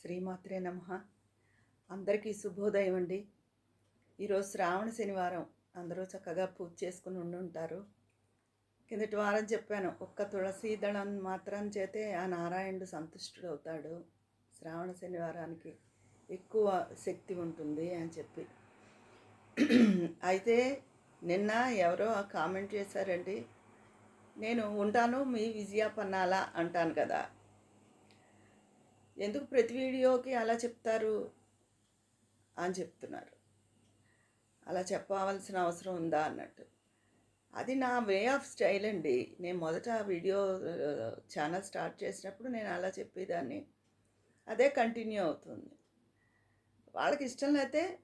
శ్రీమాత్రే నమ. అందరికీ శుభోదయం అండి. ఈరోజు శ్రావణ శనివారం. అందరూ చక్కగా పూజ చేసుకుని ఉండి ఉంటారు. కిందటి వారం చెప్పాను ఒక్క తులసి దళం మాత్రం చేతే ఆ నారాయణుడు సంతుష్టుడవుతాడు శ్రావణ శనివారానికి ఎక్కువ శక్తి ఉంటుంది అని చెప్పి. అయితే నిన్న ఎవరో కామెంట్ చేశారండి నేను ఉంటాను మీ విజయ పన్నాలా అంటాను కదా. ఎందుకు ప్రతి వీడియోకి అలా చెప్తారు అని చెప్తున్నారు. అలా చెప్పవలసిన అవసరం ఉందా అన్నట్టు. అది నా వే ఆఫ్ స్టైల్ అండి. నేను మొదట వీడియో ఛానల్ స్టార్ట్ చేసినప్పుడు నేను అలా చెప్పేదాన్ని. అదే కంటిన్యూ అవుతుంది. వాళ్ళకి ఇష్టం లేతే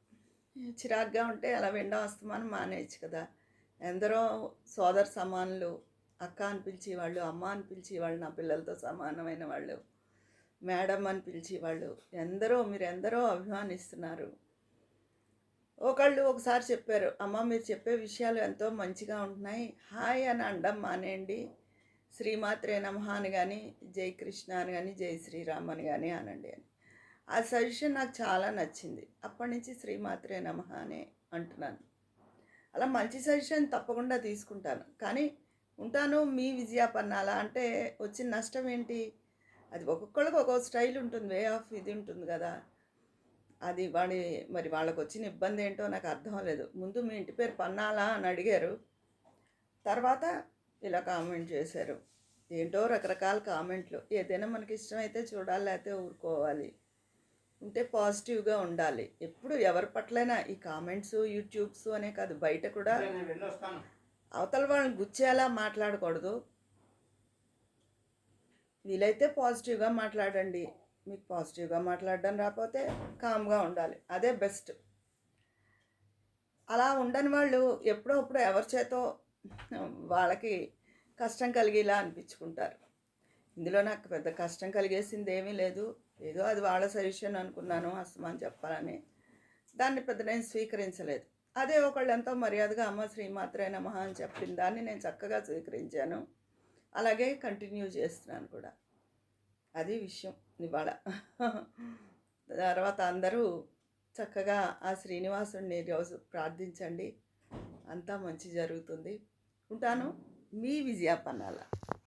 చిరాగ్గా ఉంటే అలా వినడం వస్తామని మానేయచ్చు కదా. ఎందరో సోదర సమానులు అక్క అని పిలిచేవాళ్ళు అమ్మ అని పిలిచేవాళ్ళు నా పిల్లలతో సమానమైన వాళ్ళు మేడం అని పిలిచేవాళ్ళు. ఎందరో మీరు ఎందరో అభిమానిస్తున్నారు. ఒకళ్ళు ఒకసారి చెప్పారు అమ్మ మీరు చెప్పే విషయాలు ఎంతో మంచిగా ఉంటున్నాయి. హాయ్ అని అండం మానేయండి. శ్రీమాత్రే నమహ అని కానీ జై కృష్ణ అని కానీ జై శ్రీరామ్ అని కానీ అనండి అని. ఆ సజెషన్ నాకు చాలా నచ్చింది. అప్పటి నుంచి శ్రీమాత్రే నమహ అని అంటున్నాను. అలా మంచి సజెషన్ తప్పకుండా తీసుకుంటాను. కానీ ఉంటాను మీ విజయాపన్నాల అంటే వచ్చిన నష్టం ఏంటి? అది ఒక్కొక్కళ్ళకి ఒక్కొక్క స్టైల్ ఉంటుంది వే ఆఫ్ ఇది ఉంటుంది కదా. అది వాడి మరి వాళ్ళకి వచ్చిన ఇబ్బంది ఏంటో నాకు అర్థం లేదు. ముందు మీ ఇంటి పేరు పన్నాలా అని అడిగారు. తర్వాత ఇలా కామెంట్ చేశారు. ఏంటో రకరకాల కామెంట్లు. ఏదైనా మనకి ఇష్టమైతే చూడాలి లేకపోతే ఊరుకోవాలి. ఉంటే పాజిటివ్గా ఉండాలి. ఎప్పుడు ఎవరి పట్లైనా ఈ కామెంట్స్ యూట్యూబ్స్ అనే కాదు బయట కూడా అవతల వాళ్ళని గుచ్చేలా మాట్లాడకూడదు. వీలైతే పాజిటివ్గా మాట్లాడండి. మీకు పాజిటివ్గా మాట్లాడడం రాకపోతే కామ్గా ఉండాలి. అదే బెస్ట్. అలా ఉండని వాళ్ళు ఎప్పుడప్పుడు ఎవరి చేతో వాళ్ళకి కష్టం కలిగేలా అనిపించుకుంటారు. ఇందులో నాకు పెద్ద కష్టం కలిగేసింది ఏమీ లేదు. ఏదో అది వాళ్ళ సజెషన్ అనుకున్నాను అస్తమాన్ చెప్పాలని. దాన్ని పెద్ద నేను స్వీకరించలేదు. అదే ఒకళ్ళు ఎంతో మర్యాదగా అమ్మ శ్రీమాత్రే నమ అని చెప్పిన దాన్ని నేను చక్కగా స్వీకరించాను. అలాగే కంటిన్యూ చేస్తున్నాను కూడా. అది విషయం ఇవాళ. తర్వాత అందరూ చక్కగా ఆ శ్రీనివాసుడిని రోజు ప్రార్థించండి. అంతా మంచి జరుగుతుంది. ఉంటాను. మీ విజయాపన్నాల.